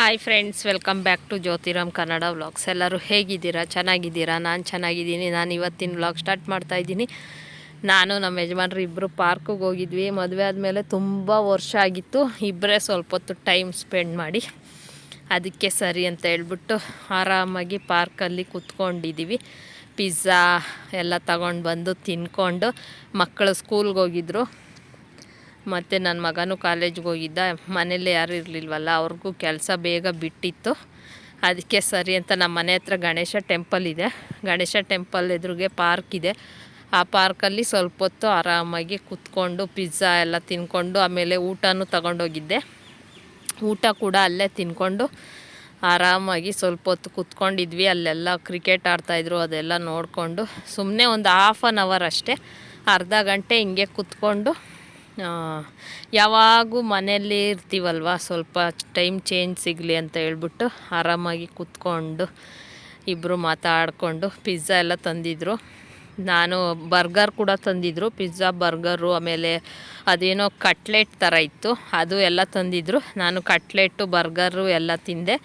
Hi friends welcome back to Jyothiram Kannada vlogs ಎಲ್ಲರೂ ಹೇಗಿದ್ದೀರಾ? ಚೆನ್ನಾಗಿದ್ದೀರಾ? ನಾನು ಚೆನ್ನಾಗಿದ್ದೀನಿ. ನಾನು ಇವತ್ತಿನ ವ್ಲಾಗ್ ಸ್ಟಾರ್ಟ್ ಮಾಡ್ತಾ ಇದ್ದೀನಿ. ನಾನು ನಮ್ಮ ಯಜಮಾನ್ರು ಇಬ್ಬರು ಪಾರ್ಕಿಗೆ ಹೋಗಿದ್ವಿ. ಮದುವೆ ಆದಮೇಲೆ ತುಂಬ ವರ್ಷ ಆಗಿತ್ತು. ಇಬ್ಬರೇ ಸ್ವಲ್ಪ ಹೊತ್ತು ಟೈಮ್ ಸ್ಪೆಂಡ್ ಮಾಡಿ ಅದಕ್ಕೆ ಸರಿ ಅಂತ ಹೇಳ್ಬಿಟ್ಟು ಆರಾಮಾಗಿ ಪಾರ್ಕಲ್ಲಿ ಕೂತ್ಕೊಂಡಿದ್ದೀವಿ ಪಿಜ್ಜಾ ಎಲ್ಲ ತಗೊಂಡು ಬಂದು ತಿನ್ಕೊಂಡು ಮಕ್ಕಳು ಸ್ಕೂಲ್ಗೆ ಹೋಗಿದ್ರು. ಮತ್ತು ನನ್ನ ಮಗನೂ ಕಾಲೇಜ್ಗೆ ಹೋಗಿದ್ದ. ಮನೇಲಿ ಯಾರು ಇರಲಿಲ್ವಲ್ಲ, ಅವ್ರಿಗೂ ಕೆಲಸ ಬೇಗ ಬಿಟ್ಟಿತ್ತು. ಅದಕ್ಕೆ ಸರಿ ಅಂತ ನಮ್ಮ ಮನೆ ಹತ್ರ ಗಣೇಶ ಟೆಂಪಲ್ ಇದೆ. ಗಣೇಶ ಟೆಂಪಲ್ ಎದುರಿಗೆ ಪಾರ್ಕ್ ಇದೆ. ಆ ಪಾರ್ಕಲ್ಲಿ ಸ್ವಲ್ಪ ಹೊತ್ತು ಆರಾಮಾಗಿ ಕೂತ್ಕೊಂಡು ಪಿಜ್ಜಾ ಎಲ್ಲ ತಿನ್ಕೊಂಡು ಆಮೇಲೆ ಊಟನೂ ತಗೊಂಡೋಗಿದ್ದೆ. ಊಟ ಕೂಡ ಅಲ್ಲೇ ತಿನ್ಕೊಂಡು ಆರಾಮಾಗಿ ಸ್ವಲ್ಪ ಹೊತ್ತು ಕೂತ್ಕೊಂಡಿದ್ವಿ. ಅಲ್ಲೆಲ್ಲ ಕ್ರಿಕೆಟ್ ಆಡ್ತಾಯಿದ್ರು ಅದೆಲ್ಲ ನೋಡಿಕೊಂಡು ಸುಮ್ಮನೆ ಒಂದು ಹಾಫ್ ಆನ್ ಅವರ್ ಅಷ್ಟೇ, ಅರ್ಧ ಗಂಟೆ ಹಿಂಗೆ ಕೂತ್ಕೊಂಡು ಯಾವಾಗೂ ಮನೆಯಲ್ಲಿ ಇರ್ತೀವಲ್ವ? ಸ್ವಲ್ಪ ಟೈಮ್ ಚೇಂಜ್ ಸಿಗಲಿ ಅಂತ ಹೇಳ್ಬಿಟ್ಟು ಆರಾಮಾಗಿ ಕೂತ್ಕೊಂಡು ಇಬ್ಬರು ಮಾತಾಡಿಕೊಂಡು ಪಿಜ್ಜಾ ಎಲ್ಲ ತಂದಿದ್ರು. ನಾನು ಬರ್ಗರ್ ಕೂಡ ತಂದಿದ್ರು. ಪಿಜ್ಜಾ ಬರ್ಗರು ಆಮೇಲೆ ಅದೇನೋ ಕಟ್ಲೆಟ್ ಥರ ಇತ್ತು. ಅದು ಎಲ್ಲ ತಂದಿದ್ರು. ನಾನು ಕಟ್ಲೆಟ್ಟು ಬರ್ಗರು ಎಲ್ಲ ತಿಂದೆ.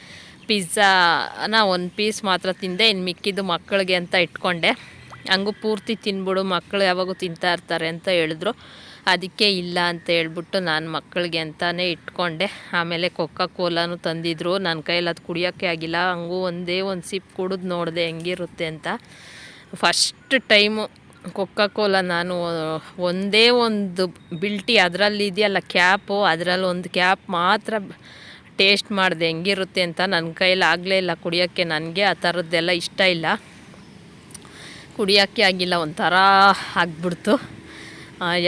ಪಿಜ್ಜಾನ ಒಂದು ಪೀಸ್ ಮಾತ್ರ ತಿಂದೆ. ಇನ್ನು ಮಿಕ್ಕಿದ್ದು ಮಕ್ಕಳಿಗೆ ಅಂತ ಇಟ್ಕೊಂಡೆ. ಹಂಗೂ ಪೂರ್ತಿ ತಿನ್ಬಿಡು ಮಕ್ಕಳು ಯಾವಾಗೂ ತಿಂತಾ ಇರ್ತಾರೆ ಅಂತ ಹೇಳಿದ್ರು. ಅದಕ್ಕೆ ಇಲ್ಲ ಅಂತ ಹೇಳ್ಬಿಟ್ಟು ನಾನು ಮಕ್ಕಳಿಗೆ ಅಂತಲೇ ಇಟ್ಕೊಂಡೆ. ಆಮೇಲೆ ಕೊಕ್ಕ ಕೋಲಾನು ತಂದಿದ್ರು. ನನ್ನ ಕೈಯಲ್ಲಿ ಅದು ಕುಡಿಯೋಕ್ಕೆ ಆಗಿಲ್ಲ. ಹಂಗೂ ಒಂದೇ ಒಂದು ಸಿಪ್ ಕುಡಿದು ನೋಡಿದೆ ಹೆಂಗಿರುತ್ತೆ ಅಂತ. ಫಸ್ಟ್ ಟೈಮು ಕೊಕ್ಕ ಕೋಲ ನಾನು ಒಂದೇ ಒಂದು ಬಿಲ್ಟಿ ಅದರಲ್ಲಿ ಇದೆಯಲ್ಲ ಕ್ಯಾಪು ಅದರಲ್ಲಿ ಒಂದು ಕ್ಯಾಪ್ ಮಾತ್ರ ಟೇಸ್ಟ್ ಮಾಡಿದೆ ಹೆಂಗಿರುತ್ತೆ ಅಂತ. ನನ್ನ ಕೈಯಲ್ಲಿ ಆಗಲೇ ಇಲ್ಲ ಕುಡಿಯೋಕ್ಕೆ ನನಗೆ ಆ ಥರದ್ದೆಲ್ಲ ಇಷ್ಟ ಇಲ್ಲ. ಕುಡಿಯೋಕ್ಕೆ ಆಗಿಲ್ಲ ಒಂಥರ ಆಗ್ಬಿಡ್ತು.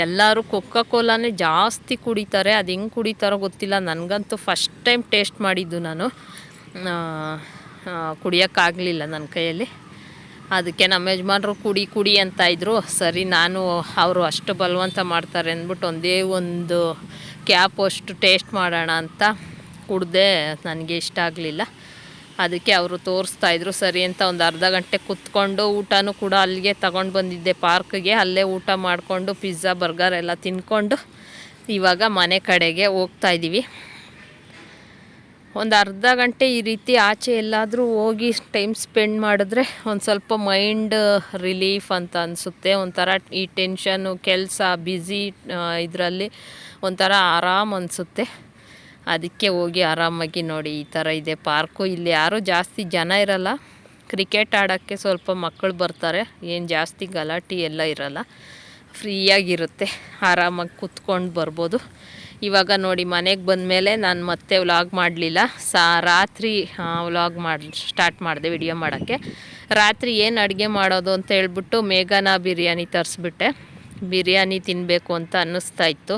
ಎಲ್ಲರೂ ಕೊಕ್ಕ ಕೋಲಾನೇ ಜಾಸ್ತಿ ಕುಡಿತಾರೆ. ಅದು ಹೆಂಗೆ ಕುಡಿತಾರೋ ಗೊತ್ತಿಲ್ಲ. ನನಗಂತೂ ಫಸ್ಟ್ ಟೈಮ್ ಟೇಸ್ಟ್ ಮಾಡಿದ್ದು ನಾನು. ಕುಡಿಯೋಕ್ಕಾಗಲಿಲ್ಲ ನನ್ನ ಕೈಯಲ್ಲಿ. ಅದಕ್ಕೆ ನಮ್ಮ ಯಜಮಾನರು ಕುಡಿ ಕುಡಿ ಅಂತ ಇದ್ದರು ಸರಿ, ನಾನು ಅವರು ಅಷ್ಟು ಬಲವಂತ ಮಾಡ್ತಾರೆ ಅಂದ್ಬಿಟ್ಟು ಒಂದೇ ಒಂದು ಕ್ಯಾಪ್ ಅಷ್ಟು ಟೇಸ್ಟ್ ಮಾಡೋಣ ಅಂತ ಕುಡ್ದೆ. ನನಗೆ ಇಷ್ಟ ಆಗಲಿಲ್ಲ. ಅದಕ್ಕೆ ಅವರು ತೋರಿಸ್ತಾ ಇದ್ರು, ಸರಿ ಅಂತ ಒಂದು ಅರ್ಧ ಗಂಟೆ ಕುತ್ಕೊಂಡು ಊಟನೂ ಕೂಡ ಅಲ್ಲಿಗೆ ತಗೊಂಡು ಬಂದಿದ್ದೆ ಪಾರ್ಕ್ಗೆ. ಅಲ್ಲೇ ಊಟ ಮಾಡಿಕೊಂಡು ಪಿಜ್ಜಾ, ಬರ್ಗರ್ ಎಲ್ಲ ತಿನ್ಕೊಂಡು ಇವಾಗ ಮನೆ ಕಡೆಗೆ ಹೋಗ್ತಾ ಇದ್ದೀವಿ ಒಂದು ಅರ್ಧ ಗಂಟೆ ಈ ರೀತಿ ಆಚೆ ಎಲ್ಲಾದರೂ ಹೋಗಿ ಟೈಮ್ ಸ್ಪೆಂಡ್ ಮಾಡಿದ್ರೆ ಒಂದು ಸ್ವಲ್ಪ ಮೈಂಡ್ ರಿಲೀಫ್ ಅಂತ ಅನಿಸುತ್ತೆ. ಒಂಥರ ಈ ಟೆನ್ಷನ್ನು ಕೆಲಸ, ಬ್ಯುಸಿ ಇದರಲ್ಲಿ ಒಂಥರ ಆರಾಮ್ ಅನಿಸುತ್ತೆ. ಅದಕ್ಕೆ ಹೋಗಿ ಆರಾಮಾಗಿ ನೋಡಿ, ಈ ಥರ ಇದೆ ಪಾರ್ಕು. ಇಲ್ಲಿ ಯಾರೂ ಜಾಸ್ತಿ ಜನ ಇರಲ್ಲ. ಕ್ರಿಕೆಟ್ ಆಡೋಕ್ಕೆ ಸ್ವಲ್ಪ ಮಕ್ಕಳು ಬರ್ತಾರೆ. ಏನು ಜಾಸ್ತಿ ಗಲಾಟೆ ಎಲ್ಲ ಇರಲ್ಲ. ಫ್ರೀಯಾಗಿರುತ್ತೆ. ಆರಾಮಾಗಿ ಕೂತ್ಕೊಂಡು ಬರ್ಬೋದು. ಇವಾಗ ನೋಡಿ, ಮನೆಗೆ ಬಂದಮೇಲೆ ನಾನು ಮತ್ತೆ ವ್ಲಾಗ್ ಮಾಡಲಿಲ್ಲ. ಸಾ, ರಾತ್ರಿ ವ್ಲಾಗ್ ಮಾಡಿ, ಸ್ಟಾರ್ಟ್ ಮಾಡಿದೆ ವಿಡಿಯೋ ಮಾಡೋಕ್ಕೆ. ರಾತ್ರಿ ಏನು ಅಡುಗೆ ಮಾಡೋದು ಅಂತ ಹೇಳ್ಬಿಟ್ಟು ಮೇಘನಾ ಬಿರಿಯಾನಿ ತರಿಸ್ಬಿಟ್ಟೆ. ಬಿರಿಯಾನಿ ತಿನ್ನಬೇಕು ಅಂತ ಅನ್ನಿಸ್ತಾ ಇತ್ತು.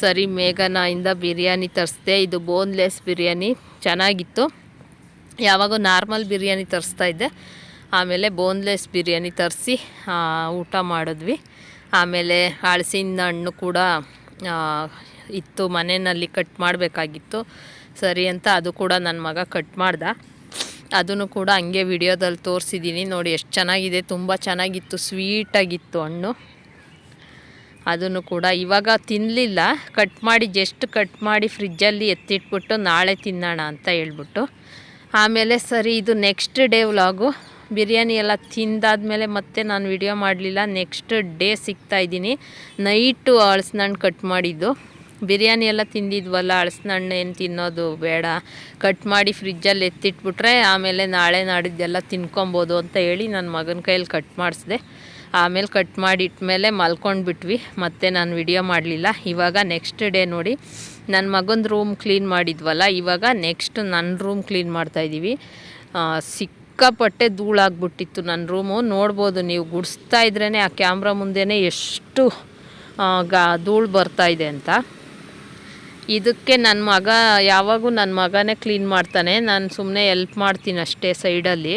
ಸರಿ ಮೇಘನಾಯಿಂದ ಬಿರಿಯಾನಿ ತರಿಸ್ದೆ. ಇದು ಬೋನ್ಲೆಸ್ ಬಿರಿಯಾನಿ. ಚೆನ್ನಾಗಿತ್ತು. ಯಾವಾಗೂ ನಾರ್ಮಲ್ ಬಿರಿಯಾನಿ ತರಿಸ್ತಾ ಇದ್ದೆ. ಆಮೇಲೆ ಬೋನ್ಲೆಸ್ ಬಿರಿಯಾನಿ ತರಿಸಿ ಊಟ ಮಾಡಿದ್ವಿ. ಆಮೇಲೆ ಹಳಸಿನ ಹಣ್ಣು ಕೂಡ ಇತ್ತು. ಮನೆಯಲ್ಲಿ ಕಟ್ ಮಾಡಬೇಕಾಗಿತ್ತು. ಸರಿ ಅಂತ ಅದು ಕೂಡ ನನ್ನ ಮಗ ಕಟ್ ಮಾಡ್ದ. ಅದನ್ನು ಕೂಡ ಹಂಗೆ ವಿಡಿಯೋದಲ್ಲಿ ತೋರಿಸಿದ್ದೀನಿ ನೋಡಿ, ಎಷ್ಟು ಚೆನ್ನಾಗಿದೆ. ತುಂಬ ಚೆನ್ನಾಗಿತ್ತು. ಸ್ವೀಟಾಗಿತ್ತು ಹಣ್ಣು. ಅದನ್ನು ಕೂಡ ಇವಾಗ ತಿನ್ನಲಿಲ್ಲ ಕಟ್ ಮಾಡಿ ಜಸ್ಟ್ ಕಟ್ ಮಾಡಿ ಫ್ರಿಜ್ಜಲ್ಲಿ ಎತ್ತಿಟ್ಬಿಟ್ಟು ನಾಳೆ ತಿನ್ನೋಣ ಅಂತ ಹೇಳ್ಬಿಟ್ಟು. ಆಮೇಲೆ ಸರಿ, ಇದು ನೆಕ್ಸ್ಟ್ ಡೇ ವ್ಲಾಗು ಬಿರಿಯಾನಿ ಎಲ್ಲ ತಿಂದಾದ್ಮೇಲೆ ಮತ್ತೆ ನಾನು ವಿಡಿಯೋ ಮಾಡಲಿಲ್ಲ. ನೆಕ್ಸ್ಟ್ ಡೇ ಸಿಗ್ತಾ ಇದ್ದೀನಿ. ನೈಟು ಅಳಸನಣ್ಣು ಕಟ್ ಮಾಡಿದ್ದು. ಬಿರಿಯಾನಿ ಎಲ್ಲ ತಿಂದಿದ್ವಲ್ಲ, ಅಳಸನಣ್ಣು ಏನು ತಿನ್ನೋದು ಬೇಡ. ಕಟ್ ಮಾಡಿ ಫ್ರಿಜ್ಜಲ್ಲಿ ಎತ್ತಿಟ್ಬಿಟ್ರೆ ಆಮೇಲೆ ನಾಳೆ ನಾಡಿದ್ದೆಲ್ಲ ತಿನ್ಕೊಬೋದು ಅಂತ ಹೇಳಿ ನನ್ನ ಮಗನ ಕೈಯಲ್ಲಿ ಕಟ್ ಮಾಡಿಸ್ದೆ. ಆಮೇಲೆ ಕಟ್ ಮಾಡಿಟ್ಮೇಲೆ ಮಲ್ಕೊಂಡ್ಬಿಟ್ವಿ. ಮತ್ತೆ ನಾನು ವಿಡಿಯೋ ಮಾಡಲಿಲ್ಲ. ಇವಾಗ ನೆಕ್ಸ್ಟ್ ಡೇ ನೋಡಿ ನನ್ನ ಮಗನ ರೂಮ್ ಕ್ಲೀನ್ ಮಾಡಿದ್ವಲ್ಲ, ಇವಾಗ ನೆಕ್ಸ್ಟ್ ನನ್ನ ರೂಮ್ ಕ್ಲೀನ್ ಮಾಡ್ತಾಯಿದ್ದೀವಿ ಸಿಕ್ಕಾಪಟ್ಟೆ ಧೂಳಾಗ್ಬಿಟ್ಟಿತ್ತು ನನ್ನ ರೂಮು ನೋಡ್ಬೋದು ನೀವು, ಗುಡಿಸ್ತಾ ಇದ್ರೇ ಆ ಕ್ಯಾಮ್ರಾ ಮುಂದೆನೇ ಎಷ್ಟು ಗಾ, ಧೂಳು ಬರ್ತಾ ಇದೆ ಅಂತ. ಇದಕ್ಕೆ ನನ್ನ ಮಗ, ಯಾವಾಗೂ ನನ್ನ ಮಗನೇ ಕ್ಲೀನ್ ಮಾಡ್ತಾನೆ. ನಾನು ಸುಮ್ಮನೆ ಎಲ್ಪ್ ಮಾಡ್ತೀನಿ ಅಷ್ಟೇ ಸೈಡಲ್ಲಿ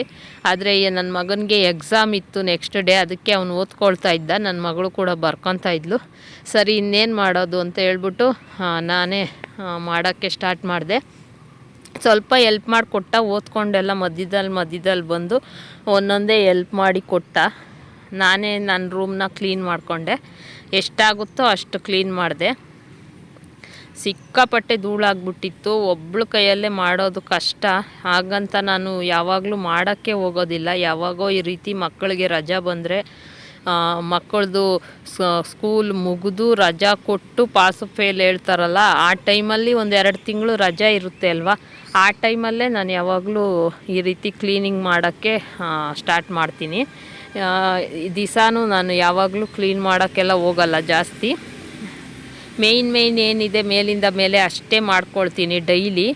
ಆದರೆ ನನ್ನ ಮಗನಿಗೆ ಎಕ್ಸಾಮ್ ಇತ್ತು ನೆಕ್ಸ್ಟ್ ಡೇ ಅದಕ್ಕೆ ಅವನು ಓದ್ಕೊಳ್ತಾ ಇದ್ದ. ನನ್ನ ಮಗಳು ಕೂಡ ಬರ್ಕೊತಾ ಇದ್ಲು. ಸರಿ, ಇನ್ನೇನು ಮಾಡೋದು ಅಂತ ಹೇಳ್ಬಿಟ್ಟು ನಾನೇ ಮಾಡೋಕ್ಕೆ ಸ್ಟಾರ್ಟ್ ಮಾಡಿದೆ. ಸ್ವಲ್ಪ ಎಲ್ಪ್ ಮಾಡಿ ಕೊಟ್ಟ, ಓದ್ಕೊಂಡೆಲ್ಲ ಮಧ್ಯದಲ್ಲಿ ಮಧ್ಯದಲ್ಲಿ ಬಂದು ಒಂದೊಂದೇ ಎಲ್ಪ್ ಮಾಡಿ ಕೊಟ್ಟ. ನಾನೇ ನನ್ನ ರೂಮ್ನ ಕ್ಲೀನ್ ಮಾಡಿಕೊಂಡೆ. ಎಷ್ಟಾಗುತ್ತೋ ಅಷ್ಟು ಕ್ಲೀನ್ ಮಾಡಿದೆ. ಸಿಕ್ಕಾಪಟ್ಟೆ ಧೂಳಾಗ್ಬಿಟ್ಟಿತ್ತು. ಒಬ್ಳು ಕೈಯಲ್ಲೇ ಮಾಡೋದು ಕಷ್ಟ. ಹಾಗಂತ ನಾನು ಯಾವಾಗಲೂ ಮಾಡೋಕ್ಕೆ ಹೋಗೋದಿಲ್ಲ. ಯಾವಾಗೋ ಈ ರೀತಿ ಮಕ್ಕಳಿಗೆ ರಜಾ ಬಂದರೆ ಮಕ್ಕಳದು ಸ್ಕೂಲ್ ಮುಗಿದು ರಜಾ ಕೊಟ್ಟು ಪಾಸು ಫೇಲ್ ಹೇಳ್ತಾರಲ್ಲ, ಆ ಟೈಮಲ್ಲಿ ಒಂದು ಎರಡು ತಿಂಗಳು ರಜಾ ಇರುತ್ತೆ ಅಲ್ವಾ? ಆ ಟೈಮಲ್ಲೇ ನಾನು ಯಾವಾಗಲೂ ಈ ರೀತಿ ಕ್ಲೀನಿಂಗ್ ಮಾಡೋಕ್ಕೆ ಸ್ಟಾರ್ಟ್ ಮಾಡ್ತೀನಿ. ದಿವಸಾನು ನಾನು ಯಾವಾಗಲೂ ಕ್ಲೀನ್ ಮಾಡೋಕ್ಕೆಲ್ಲ ಹೋಗಲ್ಲ ಜಾಸ್ತಿ. ಮೇಯ್ನ್ ಮೇಯ್ನ್ ಏನಿದೆ ಮೇಲಿಂದ ಮೇಲೆ ಅಷ್ಟೇ ಮಾಡ್ಕೊಳ್ತೀನಿ ಡೈಲಿ.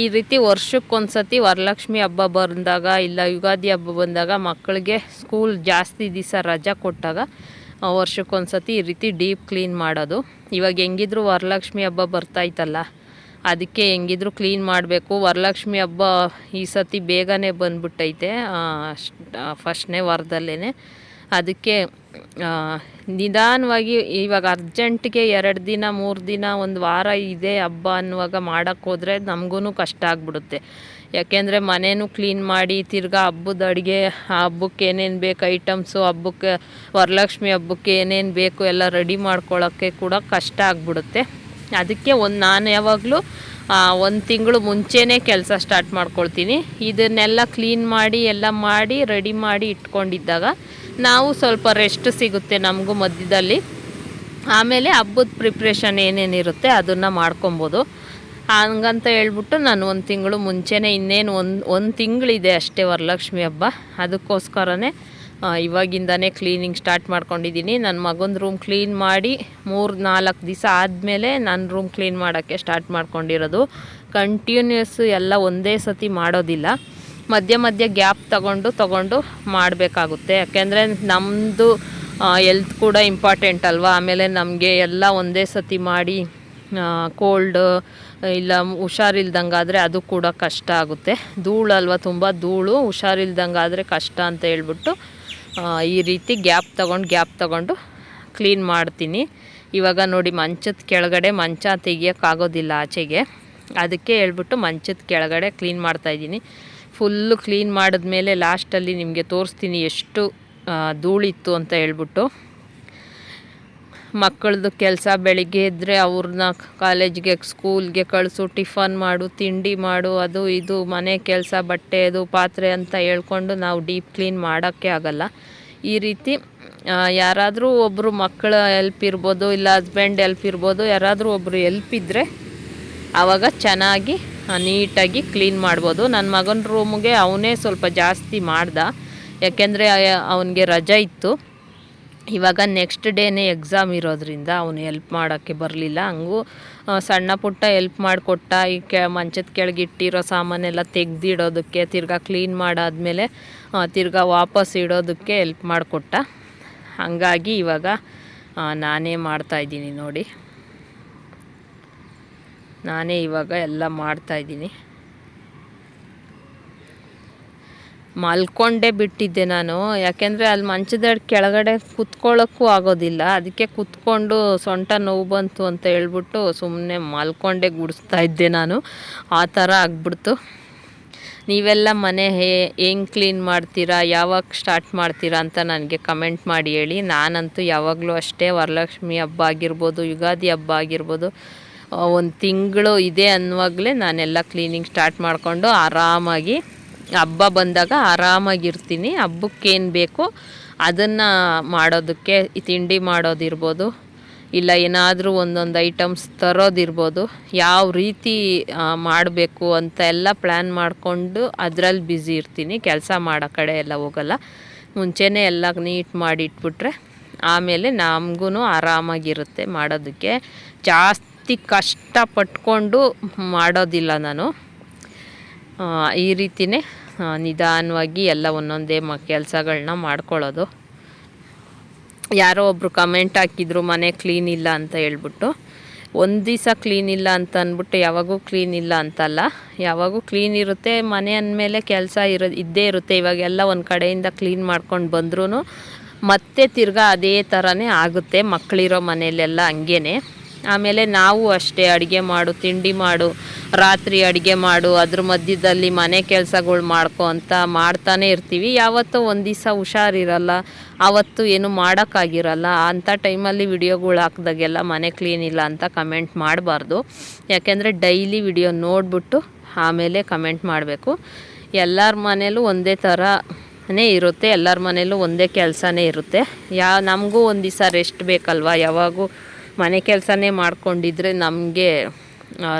ಈ ರೀತಿ ವರ್ಷಕ್ಕೊಂದ್ಸತಿ ವರಲಕ್ಷ್ಮಿ ಹಬ್ಬ ಬಂದಾಗ ಇಲ್ಲ ಯುಗಾದಿ ಹಬ್ಬ ಬಂದಾಗ ಮಕ್ಕಳಿಗೆ ಸ್ಕೂಲ್ ಜಾಸ್ತಿ ದಿವಸ ರಜಾ ಕೊಟ್ಟಾಗ ವರ್ಷಕ್ಕೊಂದು ಸತಿ ಈ ರೀತಿ ಡೀಪ್ ಕ್ಲೀನ್ ಮಾಡೋದು. ಇವಾಗ ಹೆಂಗಿದ್ರು ವರಲಕ್ಷ್ಮಿ ಹಬ್ಬ ಬರ್ತಾಯ್ತಲ್ಲ ಅದಕ್ಕೆ ಹೆಂಗಿದ್ರು ಕ್ಲೀನ್ ಮಾಡಬೇಕು. ವರಲಕ್ಷ್ಮಿ ಹಬ್ಬ ಈ ಸತಿ ಬೇಗನೆ ಬಂದ್ಬಿಟ್ಟೈತೆ ಫಸ್ಟ್ನೇ ವಾರದಲ್ಲೇ ಅದಕ್ಕೆ ನಿಧಾನವಾಗಿ ಇವಾಗ ಅರ್ಜೆಂಟ್ಗೆ ಎರಡು ದಿನ, ಮೂರು ದಿನ, ಒಂದು ವಾರ ಇದೆ ಹಬ್ಬ ಅನ್ನುವಾಗ ಮಾಡೋಕ್ಕೆ ಹೋದರೆ ನಮಗೂ ಕಷ್ಟ ಆಗಿಬಿಡುತ್ತೆ. ಯಾಕೆಂದರೆ ಮನೇನೂ ಕ್ಲೀನ್ ಮಾಡಿ ತಿರ್ಗಾ ಹಬ್ಬದ ಅಡುಗೆ, ಆ ಹಬ್ಬಕ್ಕೆ ಏನೇನು ಬೇಕು ಐಟಮ್ಸು ಹಬ್ಬಕ್ಕೆ, ವರಲಕ್ಷ್ಮಿ ಹಬ್ಬಕ್ಕೆ ಏನೇನು ಬೇಕು ಎಲ್ಲ ರೆಡಿ ಮಾಡ್ಕೊಳ್ಳೋಕ್ಕೆ ಕೂಡ ಕಷ್ಟ ಆಗಿಬಿಡುತ್ತೆ. ಅದಕ್ಕೆ ಒಂದು, ನಾನು ಯಾವಾಗಲೂ ಒಂದು ತಿಂಗಳು ಮುಂಚೆನೇ ಕೆಲಸ ಸ್ಟಾರ್ಟ್ ಮಾಡ್ಕೊಳ್ತೀನಿ. ಇದನ್ನೆಲ್ಲ ಕ್ಲೀನ್ ಮಾಡಿ, ಎಲ್ಲ ಮಾಡಿ ರೆಡಿ ಮಾಡಿ ಇಟ್ಕೊಂಡಿದ್ದಾಗ ನಾವು ಸ್ವಲ್ಪ ರೆಸ್ಟ್ ಸಿಗುತ್ತೆ ನಮಗೂ ಮಧ್ಯದಲ್ಲಿ. ಆಮೇಲೆ ಹಬ್ಬದ ಪ್ರಿಪ್ರೇಷನ್ ಏನೇನಿರುತ್ತೆ ಅದನ್ನು ಮಾಡ್ಕೊಬೋದು. ಹಂಗಂತ ಹೇಳ್ಬಿಟ್ಟು ನಾನು ಒಂದು ತಿಂಗಳು ಮುಂಚೆನೇ ಇನ್ನೇನು ಒಂದು ಒಂದು ತಿಂಗಳಿದೆ ಅಷ್ಟೇ ವರಲಕ್ಷ್ಮಿ ಹಬ್ಬ. ಅದಕ್ಕೋಸ್ಕರನೇ ಇವಾಗಿಂದನೇ ಕ್ಲೀನಿಂಗ್ ಸ್ಟಾರ್ಟ್ ಮಾಡ್ಕೊಂಡಿದ್ದೀನಿ. ನನ್ನ ಮಗನ ರೂಮ್ ಕ್ಲೀನ್ ಮಾಡಿ ಮೂರು, ನಾಲ್ಕು ದಿವಸ ಆದಮೇಲೆ ನನ್ನ ರೂಮ್ ಕ್ಲೀನ್ ಮಾಡೋಕ್ಕೆ ಸ್ಟಾರ್ಟ್ ಮಾಡ್ಕೊಂಡಿರೋದು. ಕಂಟಿನ್ಯೂಸ್ ಎಲ್ಲ ಒಂದೇ ಸತಿ ಮಾಡೋದಿಲ್ಲ. ಮಧ್ಯ ಮಧ್ಯ ಗ್ಯಾಪ್ ತಗೊಂಡು ತಗೊಂಡು ಮಾಡಬೇಕಾಗುತ್ತೆ. ಯಾಕೆಂದರೆ ನಮ್ಮದು ಎಲ್ತ್ ಕೂಡ ಇಂಪಾರ್ಟೆಂಟ್ ಅಲ್ವಾ? ಆಮೇಲೆ ನಮಗೆ ಎಲ್ಲ ಒಂದೇ ಸತಿ ಮಾಡಿ ಕೋಲ್ಡ್ ಇಲ್ಲ ಹುಷಾರಿಲ್ದಂಗಾದರೆ ಅದು ಕೂಡ ಕಷ್ಟ ಆಗುತ್ತೆ. ಧೂಳು ಅಲ್ವಾ? ತುಂಬ ಧೂಳು, ಹುಷಾರಿಲ್ದಂಗಾದರೆ ಕಷ್ಟ ಅಂತ ಹೇಳ್ಬಿಟ್ಟು ಈ ರೀತಿ ಗ್ಯಾಪ್ ತಗೊಂಡು ಗ್ಯಾಪ್ ತಗೊಂಡು ಕ್ಲೀನ್ ಮಾಡ್ತೀನಿ. ಇವಾಗ ನೋಡಿ ಮಂಚದ ಕೆಳಗಡೆ ಮಂಚ ತೆಗಿಯೋಕ್ಕಾಗೋದಿಲ್ಲ ಆಚೆಗೆ. ಅದಕ್ಕೆ ಹೇಳ್ಬಿಟ್ಟು ಮಂಚದ ಕೆಳಗಡೆ ಕ್ಲೀನ್ ಮಾಡ್ತಾಯಿದ್ದೀನಿ ಫುಲ್ಲು ಕ್ಲೀನ್ ಮಾಡಿದ್ಮೇಲೆ ಲಾಸ್ಟಲ್ಲಿ ನಿಮಗೆ ತೋರಿಸ್ತೀನಿ ಎಷ್ಟು ಧೂಳಿತ್ತು ಅಂತ ಹೇಳ್ಬಿಟ್ಟು. ಮಕ್ಕಳದು ಕೆಲಸ ಬೆಳಿಗ್ಗೆ ಇದ್ದರೆ ಅವ್ರನ್ನ ಕಾಲೇಜ್ಗೆ, ಸ್ಕೂಲ್ಗೆ ಕಳಿಸು, ಟಿಫನ್ ಮಾಡು, ತಿಂಡಿ ಮಾಡು, ಅದು ಇದು, ಮನೆ ಕೆಲಸ, ಬಟ್ಟೆ ಅದು, ಪಾತ್ರೆ ಅಂತ ಹೇಳ್ಕೊಂಡು ನಾವು ಡೀಪ್ ಕ್ಲೀನ್ ಮಾಡೋಕ್ಕೆ ಆಗಲ್ಲ. ಈ ರೀತಿ ಯಾರಾದರೂ ಒಬ್ಬರು ಮಕ್ಕಳ ಹೆಲ್ಪ್ ಇರ್ಬೋದು, ಇಲ್ಲ ಹಸ್ಬೆಂಡ್ ಹೆಲ್ಪ್ ಇರ್ಬೋದು, ಯಾರಾದರೂ ಒಬ್ಬರು ಹೆಲ್ಪ್ ಇದ್ದರೆ ಆವಾಗ ಚೆನ್ನಾಗಿ ನೀಟಾಗಿ ಕ್ಲೀನ್ ಮಾಡ್ಬೋದು. ನನ್ನ ಮಗನ ರೂಮ್ಗೆ ಅವನೇ ಸ್ವಲ್ಪ ಜಾಸ್ತಿ ಮಾಡ್ದ. ಯಾಕೆಂದರೆ ಅವನಿಗೆ ರಜಾ ಇತ್ತು. ಇವಾಗ ನೆಕ್ಸ್ಟ್ ಡೇನೇ ಎಕ್ಸಾಮ್ ಇರೋದ್ರಿಂದ ಅವನು ಹೆಲ್ಪ್ ಮಾಡೋಕ್ಕೆ ಬರಲಿಲ್ಲ. ಹಂಗೂ ಸಣ್ಣ ಪುಟ್ಟ ಹೆಲ್ಪ್ ಮಾಡಿಕೊಟ್ಟ. ಈ ಕೆ, ಮಂಚದ ಕೆಳಗೆ ಇಟ್ಟಿರೋ ಸಾಮಾನೆಲ್ಲ ತೆಗೆದಿಡೋದಕ್ಕೆ, ತಿರ್ಗಾ ಕ್ಲೀನ್ ಮಾಡಾದಮೇಲೆ ತಿರ್ಗಾ ವಾಪಸ್ ಇಡೋದಕ್ಕೆ ಹೆಲ್ಪ್ ಮಾಡಿಕೊಟ್ಟ. ಹಾಗಾಗಿ ಇವಾಗ ನಾನೇ ಮಾಡ್ತಾಯಿದ್ದೀನಿ ನೋಡಿ. ನಾನೇ ಇವಾಗ ಎಲ್ಲ ಮಾಡ್ತಾಯಿದ್ದೀನಿ ಮಲ್ಕೊಂಡೇ ಬಿಟ್ಟಿದ್ದೆ ನಾನು. ಯಾಕೆಂದರೆ ಅಲ್ಲಿ ಮಂಚದ ಕೆಳಗಡೆ ಕುತ್ಕೊಳ್ಳೋಕ್ಕೂ ಆಗೋದಿಲ್ಲ. ಅದಕ್ಕೆ ಕುತ್ಕೊಂಡು ಸೊಂಟ ನೋವು ಬಂತು ಅಂತ ಹೇಳ್ಬಿಟ್ಟು ಸುಮ್ಮನೆ ಮಲ್ಕೊಂಡೆ ಗುಡಿಸ್ತಾ ಇದ್ದೆ ನಾನು. ಆ ಥರ ಆಗ್ಬಿಡ್ತು. ನೀವೆಲ್ಲ ಮನೆ ಹೇ, ಹೆಂಗೆ ಕ್ಲೀನ್ ಮಾಡ್ತೀರಾ? ಯಾವಾಗ ಸ್ಟಾರ್ಟ್ ಮಾಡ್ತೀರಾ ಅಂತ ನನಗೆ ಕಮೆಂಟ್ ಮಾಡಿ ಹೇಳಿ. ನಾನಂತೂ ಯಾವಾಗಲೂ ಅಷ್ಟೇ ವರಲಕ್ಷ್ಮಿ ಹಬ್ಬ ಆಗಿರ್ಬೋದು, ಯುಗಾದಿ ಹಬ್ಬ ಆಗಿರ್ಬೋದು ಒಂದು ತಿಂಗಳು ಇದೆ ಅನ್ನುವಾಗಲೇ ನಾನೆಲ್ಲ ಕ್ಲೀನಿಂಗ್ ಸ್ಟಾರ್ಟ್ ಮಾಡಿಕೊಂಡು ಆರಾಮಾಗಿ ಹಬ್ಬ ಬಂದಾಗ ಆರಾಮಾಗಿರ್ತೀನಿ. ಹಬ್ಬಕ್ಕೇನು ಬೇಕು? ಅದನ್ನು ಮಾಡೋದಕ್ಕೆ ತಿಂಡಿ ಮಾಡೋದಿರ್ಬೋದು. ಇಲ್ಲ ಏನಾದರೂ ಒಂದೊಂದು ಐಟಮ್ಸ್ ತರೋದಿರ್ಬೋದು. ಯಾವ ರೀತಿ ಮಾಡಬೇಕು ಅಂತ ಎಲ್ಲ ಪ್ಲ್ಯಾನ್ ಮಾಡಿಕೊಂಡು ಅದರಲ್ಲಿ ಬ್ಯುಸಿ ಇರ್ತೀನಿ. ಕೆಲಸ ಮಾಡೋ ಕಡೆ ಎಲ್ಲ ಹೋಗಲ್ಲ. ಮುಂಚೆನೇ ಎಲ್ಲ ನೀಟ್ ಮಾಡಿಟ್ಬಿಟ್ರೆ ಆಮೇಲೆ ನಮಗೂ ಆರಾಮಾಗಿರುತ್ತೆ ಮಾಡೋದಕ್ಕೆ. ಜಾಸ್ತಿ ಕಷ್ಟ ಪಟ್ಕೊಂಡು ಮಾಡೋದಿಲ್ಲ ನಾನು. ಈ ರೀತಿನೇ ನಿಧಾನವಾಗಿ ಎಲ್ಲ ಒಂದೊಂದೇ ಮ ಕೆಲಸಗಳನ್ನ ಮಾಡ್ಕೊಳ್ಳೋದು. ಯಾರೋ ಒಬ್ಬರು ಕಮೆಂಟ್ ಹಾಕಿದ್ರು, ಮನೆ ಕ್ಲೀನ್ ಇಲ್ಲ ಅಂತ ಹೇಳ್ಬಿಟ್ಟು. ಒಂದು ದಿವಸ ಕ್ಲೀನ್ ಇಲ್ಲ ಅಂತ ಅಂದ್ಬಿಟ್ಟು ಯಾವಾಗೂ ಕ್ಲೀನ್ ಇಲ್ಲ ಅಂತಲ್ಲ. ಯಾವಾಗೂ ಕ್ಲೀನ್ ಇರುತ್ತೆ, ಮನೆ ಅಂದಮೇಲೆ ಕೆಲಸ ಇರೋ, ಇದ್ದೇ ಇರುತ್ತೆ. ಇವಾಗೆಲ್ಲ ಒಂದು ಕಡೆಯಿಂದ ಕ್ಲೀನ್ ಮಾಡ್ಕೊಂಡು ಬಂದ್ರೂ ಮತ್ತೆ ತಿರ್ಗಾ ಅದೇ ಥರನೇ ಆಗುತ್ತೆ ಮಕ್ಕಳಿರೋ ಮನೆಯಲ್ಲೆಲ್ಲ ಹಂಗೇನೆ. ಆಮೇಲೆ ನಾವು ಅಷ್ಟೇ ಅಡುಗೆ ಮಾಡು, ತಿಂಡಿ ಮಾಡು, ರಾತ್ರಿ ಅಡುಗೆ ಮಾಡು, ಅದ್ರ ಮಧ್ಯದಲ್ಲಿ ಮನೆ ಕೆಲಸಗಳು ಮಾಡ್ಕೊ ಅಂತ ಮಾಡ್ತಾನೆ ಇರ್ತೀವಿ. ಯಾವತ್ತೋ ಒಂದು ದಿವಸ ಹುಷಾರಿರಲ್ಲ ಆವತ್ತು ಏನು ಮಾಡೋಕ್ಕಾಗಿರಲ್ಲ. ಅಂಥ ಟೈಮಲ್ಲಿ ವಿಡಿಯೋಗಳು ಹಾಕ್ದಾಗೆಲ್ಲ ಮನೆ ಕ್ಲೀನ್ ಇಲ್ಲ ಅಂತ ಕಮೆಂಟ್ ಮಾಡಬಾರ್ದು. ಯಾಕೆಂದರೆ ಡೈಲಿ ವಿಡಿಯೋ ನೋಡಿಬಿಟ್ಟು ಆಮೇಲೆ ಕಮೆಂಟ್ ಮಾಡಬೇಕು. ಎಲ್ಲರ ಮನೇಲೂ ಒಂದೇ ಥರನೇ ಇರುತ್ತೆ, ಎಲ್ಲರ ಮನೇಲೂ ಒಂದೇ ಕೆಲಸನೇ ಇರುತ್ತೆ. ಯಾ ನಮಗೂ ಒಂದು ದಿವಸ ರೆಸ್ಟ್ ಬೇಕಲ್ವಾ? ಯಾವಾಗೂ ಮನೆ ಕೆಲಸನೇ ಮಾಡ್ಕೊಂಡಿದ್ರೆ ನಮಗೆ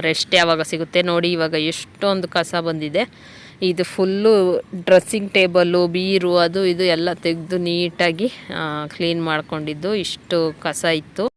ರೆಸ್ಟ್ ಯಾವಾಗ ಸಿಗುತ್ತೆ ನೋಡಿ ಇವಾಗ ಎಷ್ಟೊಂದು ಕಸ ಬಂದಿದೆ. ಇದು ಫುಲ್ಲು ಡ್ರೆಸ್ಸಿಂಗ್ ಟೇಬಲ್ಲು ಬೀರು, ಅದು ಇದು ಎಲ್ಲ ತೆಗೆದು ನೀಟಾಗಿ ಕ್ಲೀನ್ ಮಾಡ್ಕೊಂಡಿದ್ದು. ಇಷ್ಟು ಕಸ ಇತ್ತು.